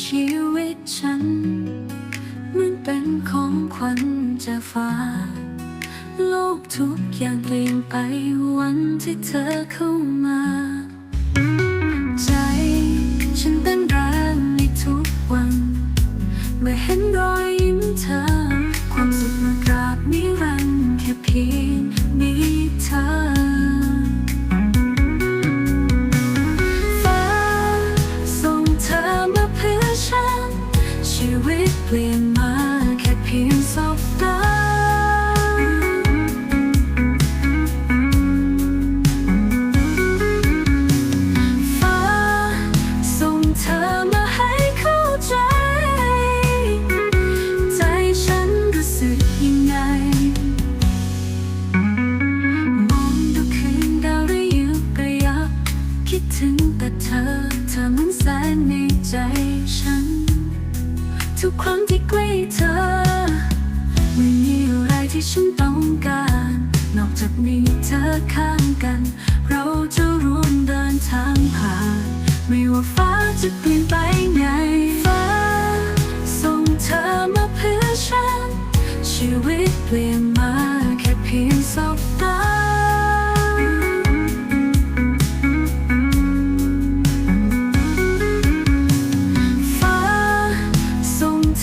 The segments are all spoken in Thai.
ชีวิตฉัน มันเป็นของขวัญจากฟ้า โลกทุกอย่างเปลี่ยนไปวันที่เธอเข้ามา วิ ทุกครั้งที่ใกล้เธอ ไม่มีอะไรที่ฉันต้องการ นอกจากมีเธอข้างกัน เราจะร่วมเดินทางผ่าน ไม่ว่าฟ้าจะเปลี่ยนไปไง ฟ้า ส่งเธอมาเพื่อฉัน ชีวิตเปลี่ยนมาแค่เพียงสบตา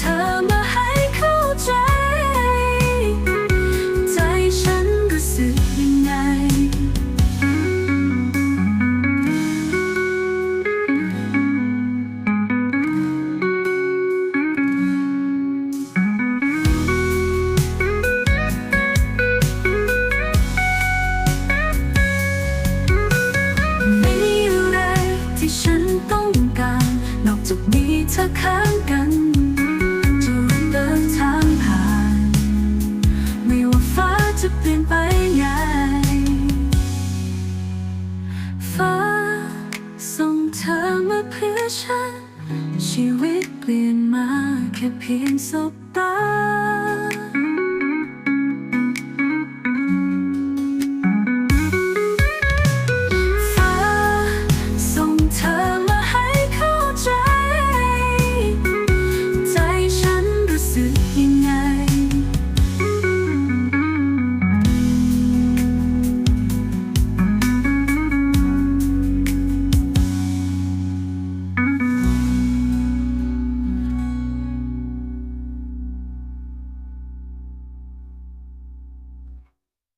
ส่ ชีวิตเปลี่ยนมาแค่เพียงสบ